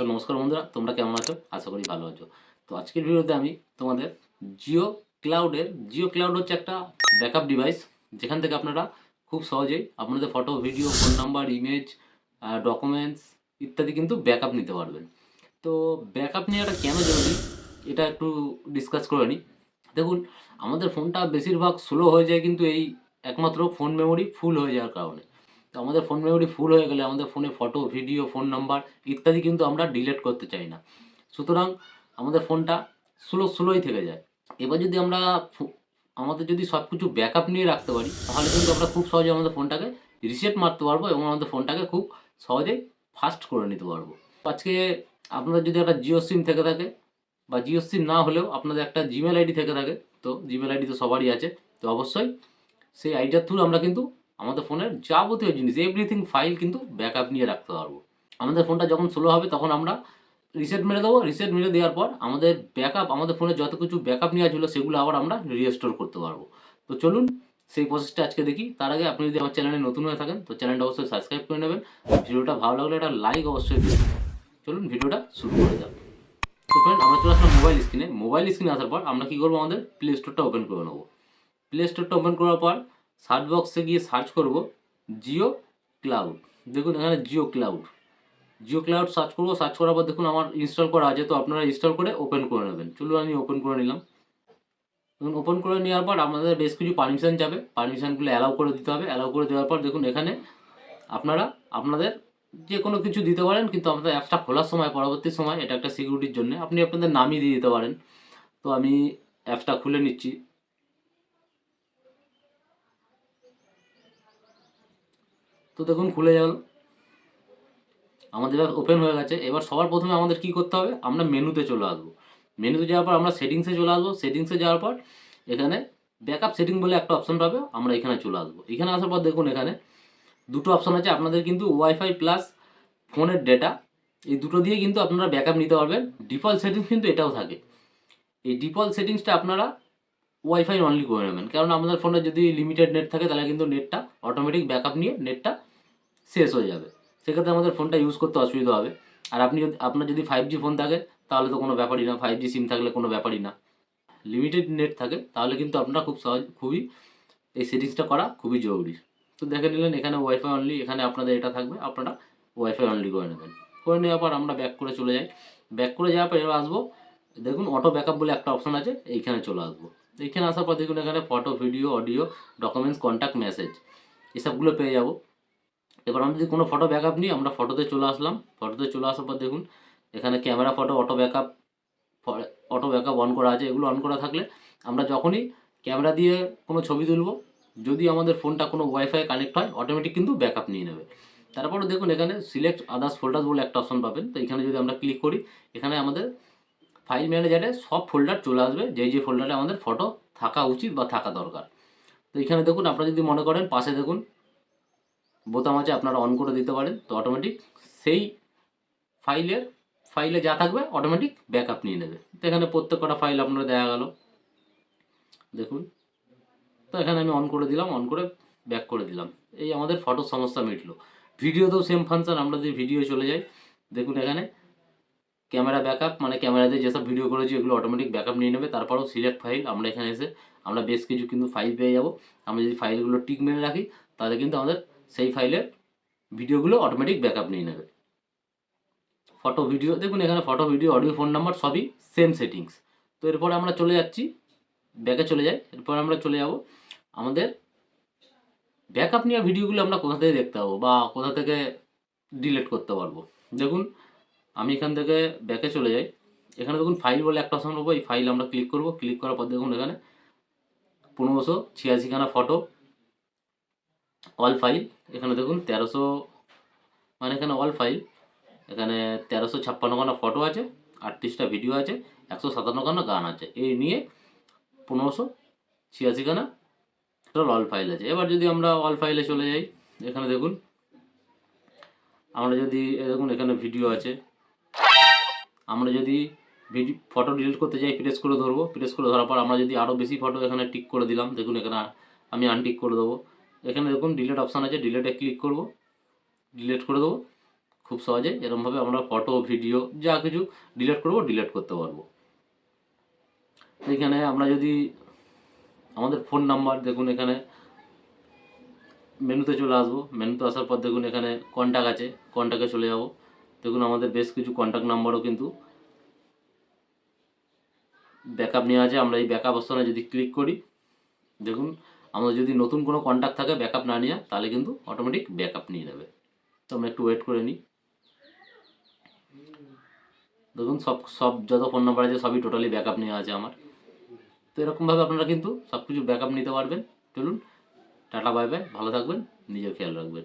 তো নমস্কার বন্ধুরা, তোমরা কেমন আছো? আশা করি ভালো আছো। তো আজকের ভিডিওতে আমি তোমাদের জিও ক্লাউডের, জিও ক্লাউড হচ্ছে একটা ব্যাকআপ ডিভাইস, যেখান থেকে আপনারা খুব সহজেই আপনাদের photo, video, phone number, image documents ইত্যাদি কিন্তু ব্যাকআপ নিতে পারবেন। তো ব্যাকআপ নেওয়াটা কেন জরুরি, এটা একটু ডিসকাস করে নিই দেখুন, আমাদের ফোনটা বেশিরভাগ স্লো হয়ে যায় কিন্তু এই একমাত্র ফোন মেমোরি ফুল হয়ে যাওয়ার কারণে। তো আমাদের ফোন মেমোরি ফুল হয়ে গেলে আমাদের ফোনে ফটো ভিডিও ফোন নাম্বার ইত্যাদি কিন্তু আমরা ডিলিট করতে চাই না। সুতরাং আমাদের ফোনটা স্লো স্লোই থেকে যায়। এবার যদি আমরা আমাদের যদি সব কিছু ব্যাকআপ নিয়ে রাখতে পারি, তাহলে কিন্তু আমরা খুব সহজে আমাদের ফোনটাকে রিসেট মারতে পারব এবং আমাদের ফোনটাকে খুব সহজেই ফাস্ট করে নিতে পারব। আজকে আপনাদের যদি একটা জিও সিম থেকে থাকে বা জিও সিম না হলেও আপনাদের একটা জিমেল আইডি থেকে থাকে, তো জিমেল আইডি তো সবারই আছে, তো অবশ্যই সেই আইডিয়ার থ্রু আমরা কিন্তু আমাদের ফোনের যাবতীয় জিনিস এভরিথিং ফাইল কিন্তু ব্যাকআপ নিয়ে রাখতে পারব। আমাদের ফোনটা যখন স্লো হবে তখন আমরা রিসেট মেরে দেবো। রিসেট মেরে দেওয়ার পর আমাদের ব্যাকআপ আমাদের ফোনে যত কিছু ব্যাকআপ নেওয়া ছিল সেগুলো আবার আমরা রিস্টোর করতে পারব। তো চলুন সেই প্রসেসটা আজকে দেখি। তার আগে আপনি যদি আমার চ্যানেলে নতুন হয়ে থাকেন, তো চ্যানেলটা অবশ্যই সাবস্ক্রাইব করে নেবেন। ভিডিওটা ভালো লাগলে একটা লাইক অবশ্যই দিন চলুন ভিডিওটা শুরু করে যাক। তো ফ্রেন্ড আমরা চলে আসলাম মোবাইল স্ক্রিনে মোবাইল স্ক্রিনে আসার পর আমরা কী করব? আমাদের প্লে স্টোরটা ওপেন করে নেব। প্লে স্টোরটা ওপেন করার পর সার্চ বক্সে গিয়ে সার্চ করব জিও ক্লাউড দেখুন, এখানে Jio cloud Jio cloud search করব। সার্চ করার পর দেখুন, আমার ইনস্টল করা আছে, তো আপনারা ইনস্টল করে ওপেন করে নেবেন। চলুন, আমি ওপেন করে নিলাম। দেখুন ওপেন করে নেওয়ার পর আমাদের বেশ কিছু পারমিশন যাবে। পারমিশনগুলো অ্যালাউ করে দিতে হবে। অ্যালাউ করে দেওয়ার পর দেখুন, এখানে আপনারা, আপনাদের যে কোনো কিছু দিতে পারেন, কিন্তু আমাদের অ্যাপসটা খোলার সময়, পরবর্তী সময়, এটা একটা সিকিউরিটির জন্য। আপনি আপনাদের নামই দিয়ে দিতে পারেন। তো আমি অ্যাপসটা খুলে নিচ্ছি। তো দেখুন, খুলে গেল আমাদের ওপেন হয়ে গেছে। এবার সবার প্রথমে আমাদের কি করতে হবে? আমরা মেনুতে চলে আসব। মেনুতে যাওয়ার পর আমরা সেটিংসে চলে আসব। সেটিংসে যাওয়ার পর এখানে ব্যাকআপ সেটিং বলে একটা অপশন পাবে। আমরা এখানে চলে আসব। এখানে আসার পর দেখুন এখানে দুটো অপশন আছে। আপনাদের কিন্তু ওয়াইফাই প্লাস ফোনের ডেটা এই দুটো দিয়ে কিন্তু আপনারা ব্যাকআপ নিতে পারবেন। ডিফল্ট সেটিংস কিন্তু এটাও থাকে। এই ডিফল্ট সেটিংসটা আপনারা ওয়াইফাই অনলি করে নেবেন। কারণ আমাদের ফোনে যদি লিমিটেড নেট থাকে, তাহলে কিন্তু নেটটা অটোমেটিক ব্যাকআপ নিয়ে নেটটা শেষ হয়ে যাবে। সেক্ষেত্রে আমাদের ফোনটা ইউজ করতে অসুবিধা হবে। আর আপনি যদি, আপনার যদি ফাইভ জি ফোন থাকে, তাহলে তো কোনো ব্যাপারই না। ফাইভ জি সিম থাকলে কোনো ব্যাপারই না। লিমিটেড নেট থাকে, তাহলে কিন্তু আপনারা খুব সহজ, খুবই এই সেটিংসটা করা খুবই জরুরি। তো দেখে নিলেন, এখানে ওয়াইফাই অনলি এখানে আপনাদের এটা থাকবে, আপনারা ওয়াইফাই অনলি করে নেবেন। করে নেওয়ার পর আমরা ব্যাক করে চলে যাই। ব্যাক করে যাওয়ার পর এবার আসব। দেখুন অটো ব্যাকআপ বলে একটা অপশন আছে, এইখানে চলে আসব। এইখানে আসার পর দেখুন, এখানে photo video audio documents contact message এসবগুলো পেয়ে যাব। এবার আমরা যদি কোনো ফটো ব্যাকআপ নিই, আমরা ফটোতে চলে আসলাম। ফটোতে চলে আসার পর দেখুন, এখানে camera photo auto backup auto backup on করা আছে। এগুলো অন করা থাকলে আমরা যখনই ক্যামেরা দিয়ে কোনো ছবি তুলবো, যদি আমাদের ফোনটা কোনো ওয়াইফাই কানেক্ট হয় অটোমেটিক কিন্তু ব্যাকআপ নিয়ে নেবে। তারপরে দেখুন, এখানে সিলেক্ট আদার্স ফোল্ডার বলে একটা অপশন পাবেন। তো এখানে যদি আমরা ক্লিক করি, এখানে আমাদের ফাইল ম্যানেজারে সব ফোল্ডার চলে আসবে। যেই যে ফোল্ডারে আমাদের ফটো থাকা উচিত বা থাকা দরকার। তো এখানে দেখুন, আপনারা যদি মনে করেন, পাশে দেখুন বোতাম আছে আপনারা অন করে দিতে পারেন, তো অটোমেটিক সেই ফাইলের ফাইলে যা থাকবে অটোমেটিক ব্যাকআপ নিয়ে নেবে। তো এখানে প্রত্যেক কটা ফাইল আপনারা দেখা গেল। দেখুন, তো এখানে আমি অন করে দিলাম অন করে ব্যাক করে দিলাম। এই আমাদের ফটোর সমস্যা মিটলো। ভিডিওতেও সেম ফাংশন আমরা যদি ভিডিও চলে যাই, দেখুন এখানে ক্যামেরা ব্যাকআপ মানে ক্যামেরাতে যেসব ভিডিও করেছি, এগুলো অটোমেটিক ব্যাকআপ নিয়ে নেবে। তারপরেও সিলেক্ট ফাইল আমরা এখানে এসে, আমরা বেশ কিছু কিন্তু ফাইল পেয়ে যাব। আমরা যদি ফাইলগুলো টিক মেরে রাখি, তাহলে কিন্তু আমাদের সেই ফাইলের ভিডিওগুলো অটোমেটিক ব্যাকআপ নিয়ে নেবে। ফটো ভিডিও দেখুন এখানে photo video audio phone number সবই সেম সেটিংস তো এরপরে আমরা চলে যাচ্ছি ব্যাকে চলে যাই। এরপর আমরা চলে যাব আমাদের ব্যাকআপ নেওয়া ভিডিওগুলো আমরা কোথা থেকে দেখতে পাবো বা কোথা থেকে ডিলিট করতে পারব। দেখুন, আমি এখান থেকে ব্যাকে চলে যাই। এখানে দেখুন ফাইল বলে একটা অপশন পাবো এই ফাইল আমরা ক্লিক করব। ক্লিক করার পর দেখুন এখানে পনেরোশো ছিয়াশিখানা ফটো অল ফাইল এখানে দেখুন তেরোশো মানে এখানে অল ফাইল এখানে তেরোশো ছাপ্পান্নখানা ফটো আছে, আটত্রিশটা ভিডিও আছে, একশো সাতান্নখানা গান আছে। এই নিয়ে পনেরোশো ছিয়াশিখানা টোটাল অল ফাইল আছে। এবার যদি আমরা অল ফাইলে চলে যাই, এখানে দেখুন, আমরা যদি দেখুন এখানে ভিডিও আছে। আমরা যদি ভিডিও ফটো ডিলিট করতে যাই প্রেস করে ধরবো। প্রেস করে ধরার পর আমরা যদি আরও বেশি ফটো এখানে টিক করে দিলাম, দেখুন এখানে আমি আনটিক করে দেবো। এখানে দেখুন ডিলেট অপশান আছে ডিলেটে ক্লিক করব ডিলেট করে দেবো। খুব সহজে এরকমভাবে আমরা ফটো ভিডিও যা কিছু ডিলিট করব ডিলেট করতে পারব। এখানে আমরা যদি আমাদের ফোন নাম্বার দেখুন এখানে মেনুতে চলে আসব। মেনুতে আসার পর দেখুন এখানে কন্ট্যাক্ট আছে কন্ট্যাক্টে চলে যাব। দেখুন আমাদের বেশ কিছু কন্ট্যাক্ট নাম্বারও কিন্তু ব্যাকআপ নেওয়া আছে। আমরা এই ব্যাকআপ অপশনে যদি ক্লিক করি, দেখুন আমাদের যদি নতুন কোনো কন্ট্যাক্ট থাকে ব্যাকআপ না নেওয়া তাহলে কিন্তু অটোমেটিক ব্যাকআপ নিয়ে নেবে। তো আমরা একটু ওয়েট করে নিই। দেখুন, সব সব যত ফোন নাম্বার আছে, সবই টোটালি ব্যাকআপ নেওয়া আছে আমার। তো এরকমভাবে আপনারা কিন্তু সব কিছু ব্যাকআপ নিতে পারবেন। চলুন, টাটা বাই বাই ভালো থাকবেন, নিজের খেয়াল রাখবেন।